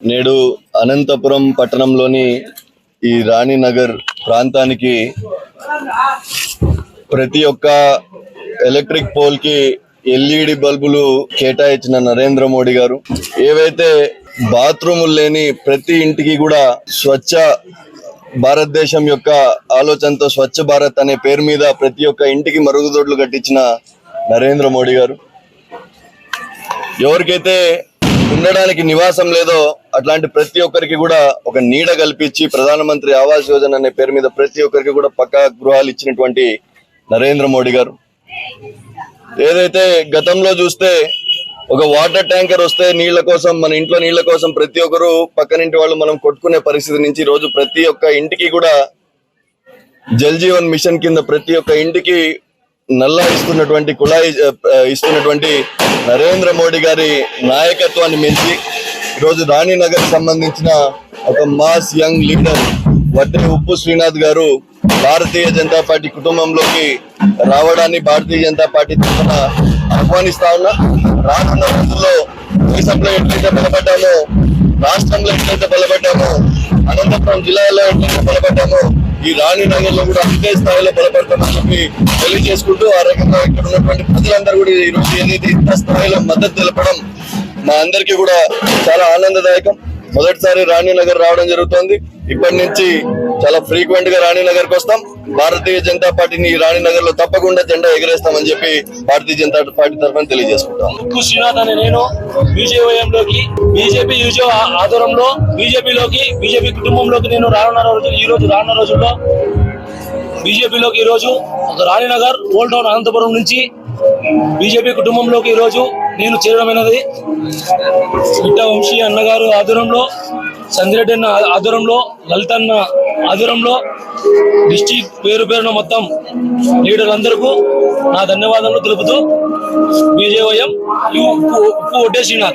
నేడు అనంతపురం పట్టణంలోని ఈ రాణినగర్ ప్రాంతానికి ప్రతి ఒక్క ఎలక్ట్రిక్ పోల్కి ఎల్ఈడి బల్బులు కేటాయించిన నరేంద్ర మోడీ గారు. ఏవైతే బాత్రూములు లేని ప్రతి ఇంటికి కూడా స్వచ్ఛ భారతదేశం యొక్క ఆలోచనతో స్వచ్ఛ భారత్ అనే పేరు మీద ప్రతి ఒక్క ఇంటికి మరుగుదొడ్లు కట్టించిన నరేంద్ర మోడీ గారు. ఎవరికైతే ఉండడానికి నివాసం లేదో అట్లాంటి ప్రతి ఒక్కరికి కూడా ఒక నీడ కల్పించి ప్రధానమంత్రి ఆవాస్ యోజన అనే పేరు మీద ప్రతి ఒక్కరికి కూడా పక్కా గృహాలు ఇచ్చినటువంటి నరేంద్ర మోడీ గారు. ఏదైతే గతంలో చూస్తే ఒక వాటర్ ట్యాంకర్ వస్తే నీళ్ళ కోసం మన ఇంట్లో నీళ్ళ కోసం ప్రతి ఒక్కరు పక్కనింటి వాళ్ళు మనం కొట్టుకునే పరిస్థితి నుంచి రోజు ప్రతి ఒక్క ఇంటికి కూడా జల్ జీవన్ మిషన్ కింద ప్రతి ఒక్క ఇంటికి నల్లా ఇస్తున్నటువంటి కుళాయి ఇస్తున్నటువంటి నరేంద్ర మోడీ గారి నాయకత్వాన్ని మించి ఈరోజు రాణినగర్ సంబంధించిన ఒక మాస్ యంగ్ లీడర్ వడ్డే ఉప్పు శ్రీనాథ్ గారు భారతీయ జనతా పార్టీ కుటుంబంలోకి రావడాన్ని భారతీయ జనతా పార్టీ తరఫున ఆహ్వానిస్తా ఉన్నా. రానున్న రోజుల్లో దేశంలో ఎట్లయితే బలపడ్డామో రాష్ట్రంలో ఎట్లయితే బలపడ్డామో అనంతపురం జిల్లాలో ఎట్లయితే బలపడ్డామో ఈ రాణినగర్లో కూడా అంతే స్థాయిలో బలపడతామని చెప్పి తెలియజేసుకుంటూ ఆ రకంగా ఇక్కడ ఉన్నటువంటి ప్రజలందరూ కూడా ఈ రోజు ఏదైతే ఇంత స్థాయిలో మద్దతు తెలపడం మా అందరికీ కూడా చాలా ఆనందదాయకం. మొదటిసారి రాణినగర్ రావడం జరుగుతోంది. ఇప్పటి నుంచి చాలా ఫ్రీక్వెంట్గా రాణినగర్కి వస్తాం. భారతీయ జనతా పార్టీని ఈ రాణినగర్లో తప్పకుండా జెండా ఎగరేస్తామని చెప్పి భారతీయ జనతా పార్టీ తరఫున తెలియజేసుకుంటాం. శ్రీనాథ్ అనే నేను బీజేపీలోకి బీజేపీ యూజో ఆధ్వర్యంలో బీజేపీలోకి బీజేపీ కుటుంబంలోకి నేను రానున్న రోజులు ఈ రోజు రానున్న రోజుల్లో బీజేపీలోకి ఈ రోజు రాణినగర్ ఓల్డ్ టౌన్ అనంతపురం నుంచి బీజేపీ కుటుంబంలోకి ఈరోజు నేను చేరడమైనది. బిడ్డ వంశీ అన్నగారు ఆధ్వర్యంలో సంజిరెడ్డి అన్న ఆధ్వర్యంలో లలిత అన్న ఆధ్వర్యంలో డిస్టిక్ పేరు పేరున మొత్తం లీడర్లందరికీ నా ధన్యవాదాలు తెలుపుతూ బీజేవైఎం ఉప్పు ఉప్పు